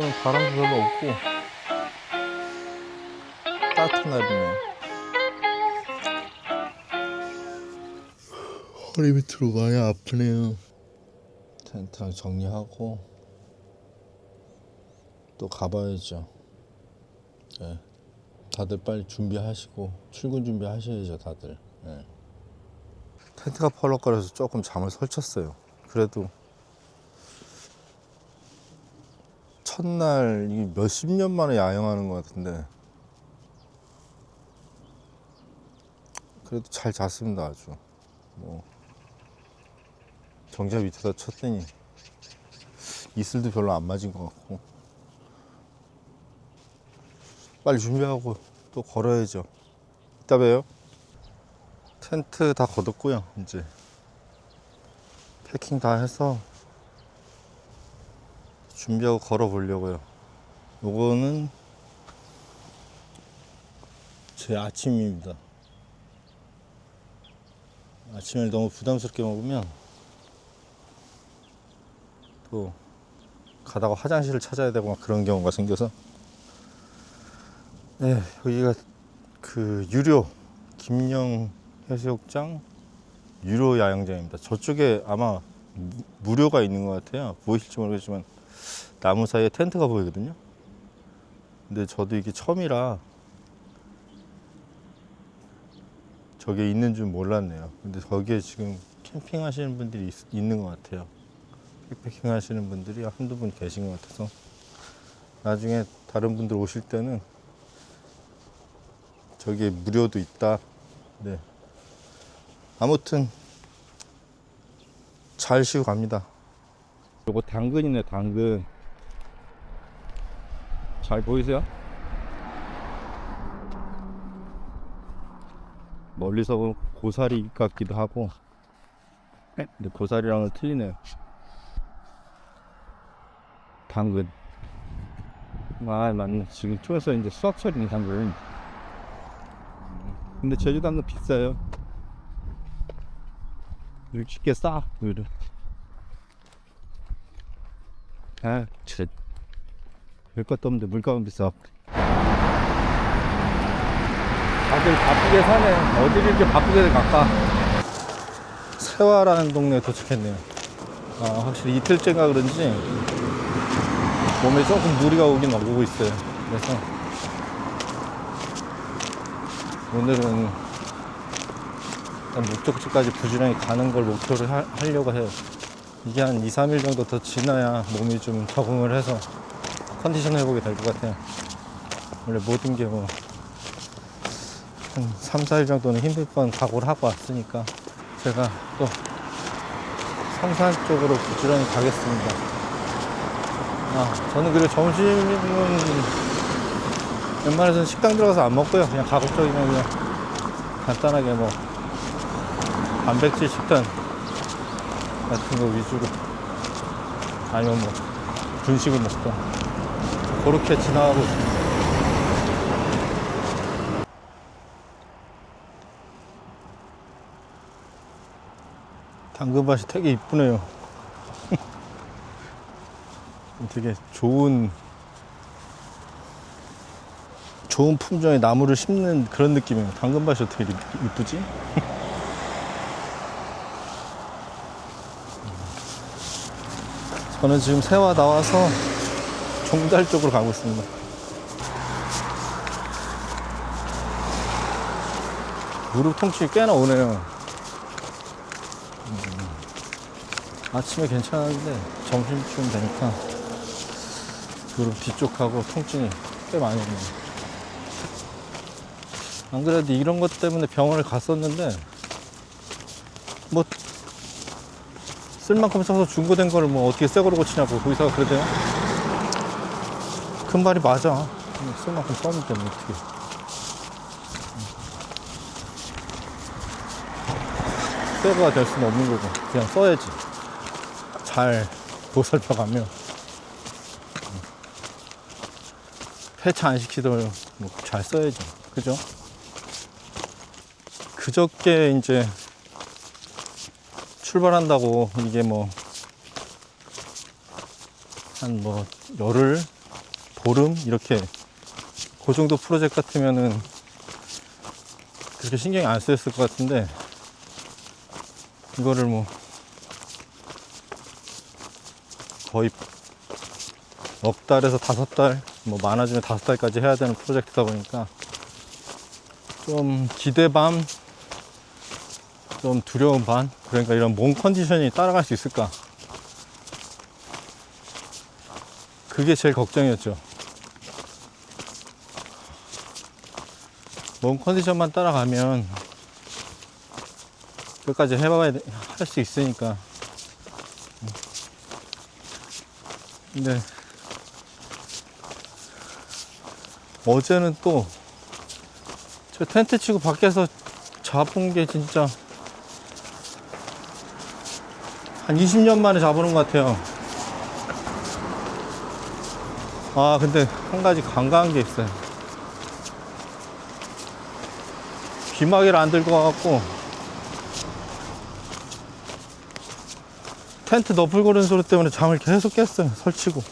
오늘 바람도 별로 없고 따뜻한 날이네요. 허리 밑으로 많이 아프네요. 텐트랑 정리하고 또 가봐야죠. 네. 다들 빨리 준비하시고 출근 준비하셔야죠, 다들. 네. 텐트가 펄럭거려서 조금 잠을 설쳤어요. 그래도 첫날 이 몇십 년 만에 야영하는 것 같은데. 그래도 잘 잤습니다 아주. 뭐. 정자 밑에다 쳤더니 이슬도 별로 안 맞은 것 같고. 빨리 준비하고 또 걸어야죠. 이따 봬요. 텐트 다 걷었고요 이제. 패킹 다 해서 준비하고 걸어 보려고요. 요거는 제 아침입니다. 아침을 너무 부담스럽게 먹으면 또 가다가 화장실을 찾아야 되고 막 그런 경우가 생겨서 네 여기가 그 유료 김영 해수욕장 유료 야영장입니다. 저쪽에 아마 무- 무료가 있는 것 같아요. 보이실지 모르겠지만 나무 사이에 텐트가 보이거든요. 근데 저도 이게 처음이라 저게 있는 줄 몰랐네요. 근데 거기에 지금 캠핑 하시는 분들이 있, 있는 것 같아요. 백패킹 하시는 분들이 한두 분 계신 것 같아서 나중에 다른 분들 오실 때는 저기에 무료도 있다. 네. 아무튼 잘 쉬고 갑니다. 요거 당근이네 당근 잘 보이세요? 멀리서 보면 고사리 같기도 하고. 근데 고사리랑은 틀리네요. 당근. 아 맞네. 지금 추워서 이제 수확철이네 당근. 근데 제주 당근 비싸요. 쉽게 싸 오히려. 아, 진짜 별 것도 없는데 물가만 비싸. 다들 바쁘게 사네. 어디를 이렇게 바쁘게 갈까? 세화라는 동네에 도착했네요. 아, 확실히 이틀째가 그런지 몸에 조금 무리가 오긴 오고 있어요. 그래서 오늘은 일단 목적지까지 부지런히 가는 걸 목표로 하, 하려고 해요. 이게 한 2, 3일 정도 더 지나야 몸이 좀 적응을 해서 컨디션 회복이 될 것 같아요. 원래 모든 게 뭐, 한 3, 4일 정도는 힘들 건 각오를 하고 왔으니까 제가 또 성산 쪽으로 부지런히 가겠습니다. 아, 저는 그리고 점심은 웬만해서는 식당 들어가서 안 먹고요. 그냥 가급적이면 그냥 간단하게 뭐, 단백질 식단 같은 거 위주로 아니면 뭐 분식을 먹던 그렇게 지나가고 있습니다. 당근밭이 되게 이쁘네요. 되게 좋은 좋은 품종의 나무를 심는 그런 느낌이에요. 당근밭이 어떻게 이쁘지? 저는 지금 세화 나와서 종달 쪽으로 가고 있습니다. 무릎 통증이 꽤나 오네요. 음, 아침에 괜찮았는데 점심쯤 되니까 무릎 뒤쪽하고 통증이 꽤 많이 오네요. 안 그래도 이런 것 때문에 병원을 갔었는데 뭐 쓸 만큼 써서 중고된 거를 뭐 어떻게 새 거로 고치냐고 거기서 그러대요. 큰 말이 맞아. 쓸 만큼 써면 되면 어떻게. 새 거가 될 수는 없는 거고 그냥 써야지. 잘 보살펴가면 폐차 안 시키더라도 뭐 잘 써야죠. 그죠? 그저께 이제 출발한다고 이게 뭐 한뭐 열흘 보름 이렇게 그 정도 프로젝트 같으면은 그렇게 신경이 안 쓰였을 것 같은데 이거를 뭐 거의 넉 달에서 다섯 달, 뭐 많아지면 다섯 달까지 해야 되는 프로젝트다 보니까 좀 기대 반, 좀 두려운 반, 그러니까 이런 몸 컨디션이 따라갈 수 있을까? 그게 제일 걱정이었죠. 몸 컨디션만 따라가면 끝까지 해봐야 할 수 있으니까. 근데 어제는 또 저 텐트 치고 밖에서 잡은 게 진짜 한 20년 만에 잡아놓은 것 같아요. 아, 근데 한 가지 간과한 게 있어요. 귀마개를 안 들고 와갖고 텐트 너풀 고는 소리 때문에 잠을 계속 깼어요. 설치고.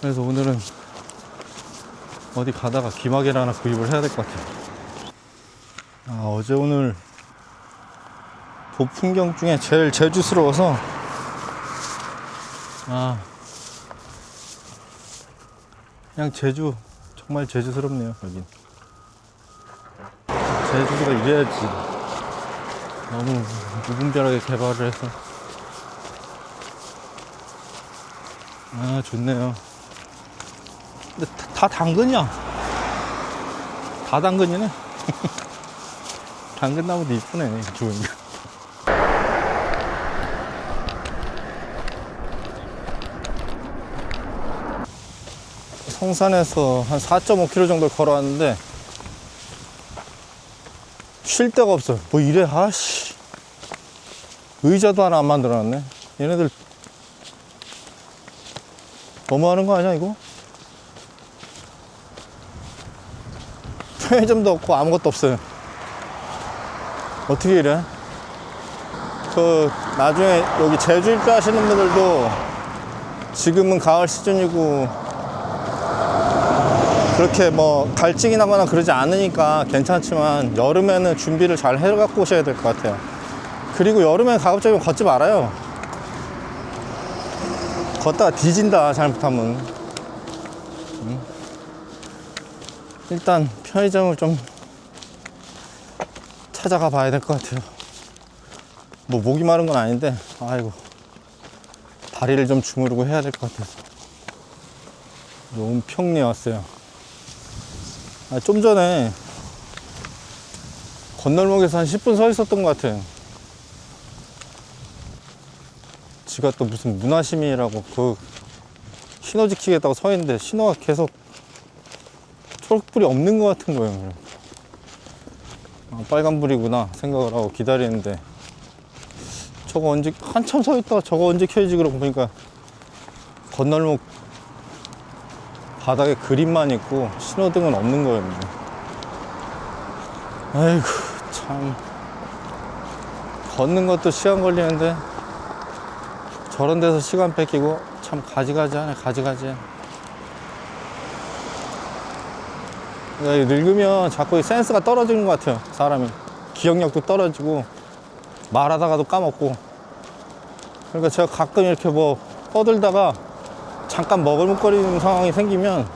그래서 오늘은 어디 가다가 귀마개를 하나 구입을 해야 될 것 같아요. 아, 어제 오늘 도풍경 중에 제일 제주스러워서 아 그냥 제주 정말 제주스럽네요 여긴 제주가 이래야지. 너무 무분별하게 개발을 해서. 아 좋네요. 근데 다, 다 당근이야. 다 당근이네. 당근나무도 이쁘네 좋으니까 성산에서 한 4.5km 정도 걸어왔는데 쉴 데가 없어요. 뭐 이래 아씨 의자도 하나 안 만들어놨네. 얘네들 너무하는 거 아니야 이거? 편의점도 없고 아무것도 없어요. 어떻게 이래? 그 나중에 여기 제주 입주 하시는 분들도 지금은 가을 시즌이고 그렇게 뭐 갈증이 나거나 그러지 않으니까 괜찮지만 여름에는 준비를 잘 해갖고 오셔야 될 것 같아요. 그리고 여름에 가급적이면 걷지 말아요. 걷다가 뒤진다 잘못하면. 음. 일단 편의점을 좀 찾아가 봐야 될 것 같아요. 뭐 목이 마른 건 아닌데 아이고 다리를 좀 주무르고 해야 될 것 같아서 너무 평리에 왔어요. 아, 좀 전에 건널목에서 한 10분 서 있었던 것 같아요. 지가 또 무슨 문화시민이라고 그 신호 지키겠다고 서 있는데 신호가 계속 초록불이 없는 것 같은 거예요. 아, 빨간불이구나 생각을 하고 기다리는데 저거 언제 한참 서 있다가 저거 언제 켜지지 그러고 보니까 건널목 바닥에 그림만 있고 신호등은 없는 거였네. 아이고 참 걷는 것도 시간 걸리는데 저런 데서 시간 뺏기고 참 가지가지하네 가지가지. 늙으면 자꾸 이 센스가 떨어지는 것 같아요 사람이 기억력도 떨어지고 말하다가도 까먹고 그러니까 제가 가끔 이렇게 뭐 떠들다가 잠깐 머글먹거리는 상황이 생기면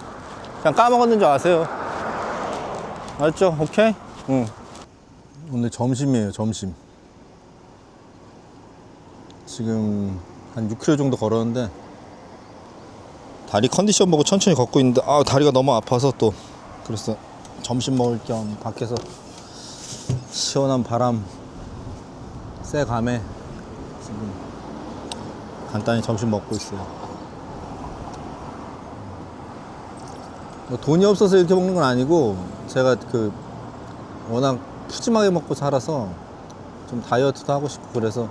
그냥 까먹었는 줄 아세요. 알죠? 오케이? 응. 오늘 점심이에요, 점심. 지금 한 6km 정도 걸었는데 다리 컨디션 보고 천천히 걷고 있는데 아 다리가 너무 아파서 또 그래서 점심 먹을 겸 밖에서 시원한 바람 쇠 감에 지금 간단히 점심 먹고 있어요. 뭐 돈이 없어서 이렇게 먹는 건 아니고 제가 그 워낙 푸짐하게 먹고 살아서 좀 다이어트도 하고 싶고 그래서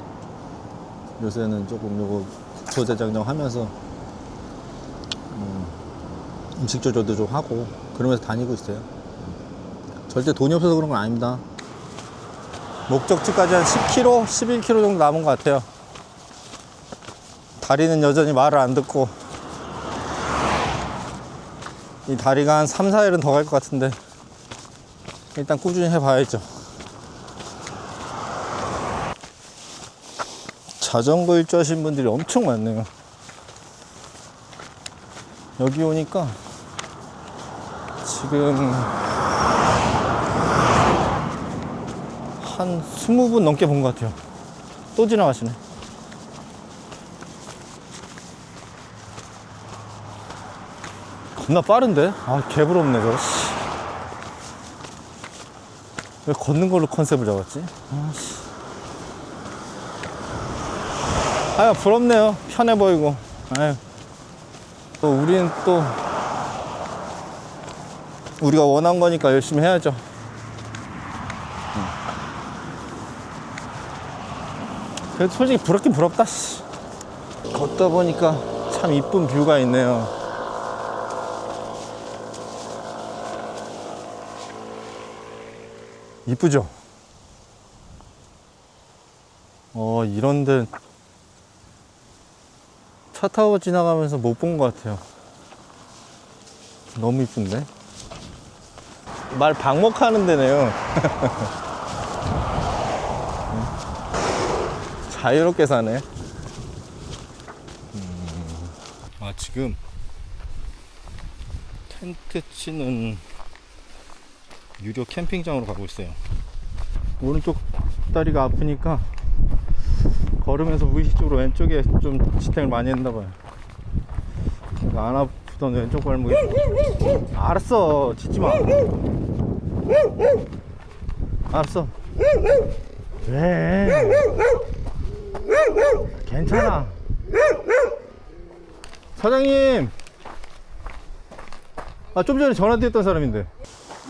요새는 조금 요거 국토대장정 하면서 음, 음식 조절도 좀 하고 그러면서 다니고 있어요. 절대 돈이 없어서 그런 건 아닙니다. 목적지까지 한 10km, 11km 정도 남은 것 같아요. 다리는 여전히 말을 안 듣고 이 다리가 한 3, 4일은 더 갈 것 같은데 일단 꾸준히 해봐야죠. 자전거 일주하신 분들이 엄청 많네요. 여기 오니까 지금 한 20분 넘게 본 것 같아요. 또 지나가시네. 겁나 빠른데? 아, 개부럽네, 저거. 씨. 왜 걷는 걸로 컨셉을 잡았지? 아, 씨. 아유, 부럽네요. 편해 보이고. 아유. 또, 우리는 또, 우리가 원한 거니까 열심히 해야죠. 음. 그래도 솔직히 부럽긴 부럽다, 씨. 걷다 보니까 참 이쁜 뷰가 있네요. 이쁘죠? 어, 이런 데 차 타고 지나가면서 못 본 것 같아요. 너무 이쁜데? 말 방목하는 데네요. 자유롭게 사네. 음. 아, 지금 텐트 치는 유료 캠핑장으로 가고 있어요. 오른쪽 다리가 아프니까 걸으면서 무의식적으로 왼쪽에 좀 지탱을 많이 했나 봐요. 제가 안 아프던 왼쪽 발목이 알았어 짖지 마. 알았어. 왜? 괜찮아. 사장님. 아 좀 전에 전화 드렸던 사람인데.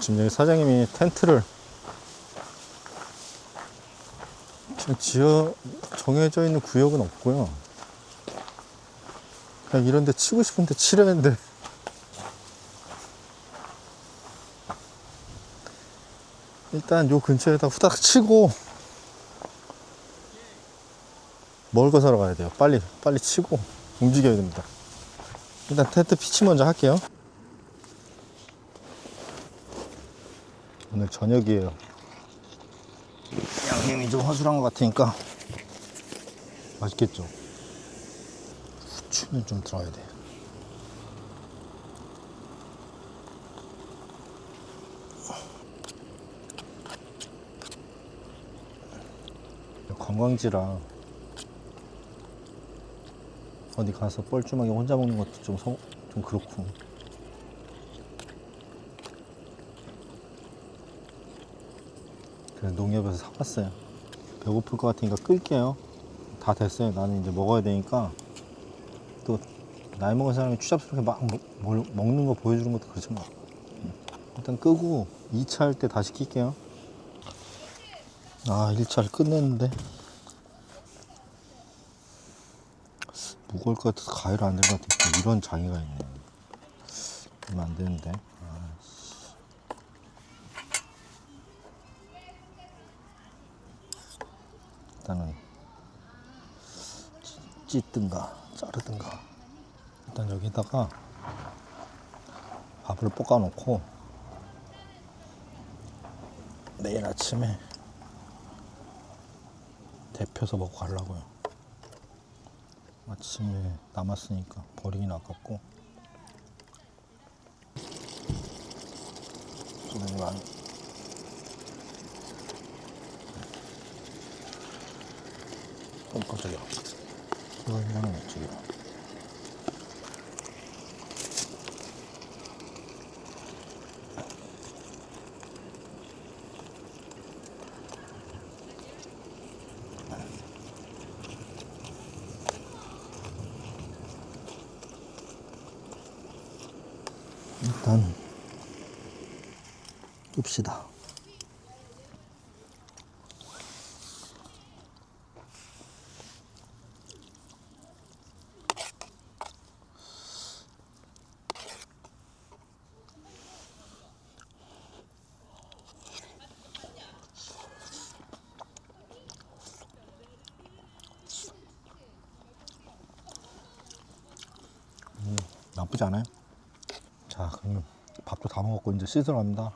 지금 여기 사장님이 텐트를 지금 지어 정해져 있는 구역은 없고요. 그냥 이런 데 치고 싶은데 치려는데 일단 요 근처에다 후다닥 치고 먹을 거 사러 가야 돼요. 빨리 빨리 치고 움직여야 됩니다. 일단 텐트 피치 먼저 할게요. 오늘 저녁이에요. 양념이 좀 허술한 것 같으니까 맛있겠죠? 후추는 좀 들어야 돼. 관광지라 어디 가서 뻘쭘하게 혼자 먹는 것도 좀, 성, 좀 그렇고 그래서 농협에서 사봤어요. 배고플 것 같으니까 끌게요. 다 됐어요. 나는 이제 먹어야 되니까 또 나이 먹은 사람이 추잡스럽게 막 먹, 먹- 먹는 거 보여주는 것도. 음. 일단 끄고 2차 할 때 다시 킬게요. 아, 1차를 끝냈는데 무거울 것 같아서 가위로 안 될 것 같아. 이런 장애가 있네. 그러면 안 되는데. 일단은 찢든가 자르든가. 일단 여기다가 밥을 볶아 놓고 내일 아침에 데펴서 먹고 가려고요. 아침에 남았으니까 버리긴 아깝고. 좀 많이 어, 깜짝이야. 이거 그냥 저기. 일단 끕시다. 나쁘지 않아요. 자, 그러면 밥도 다 먹었고 이제 씻으러 갑니다.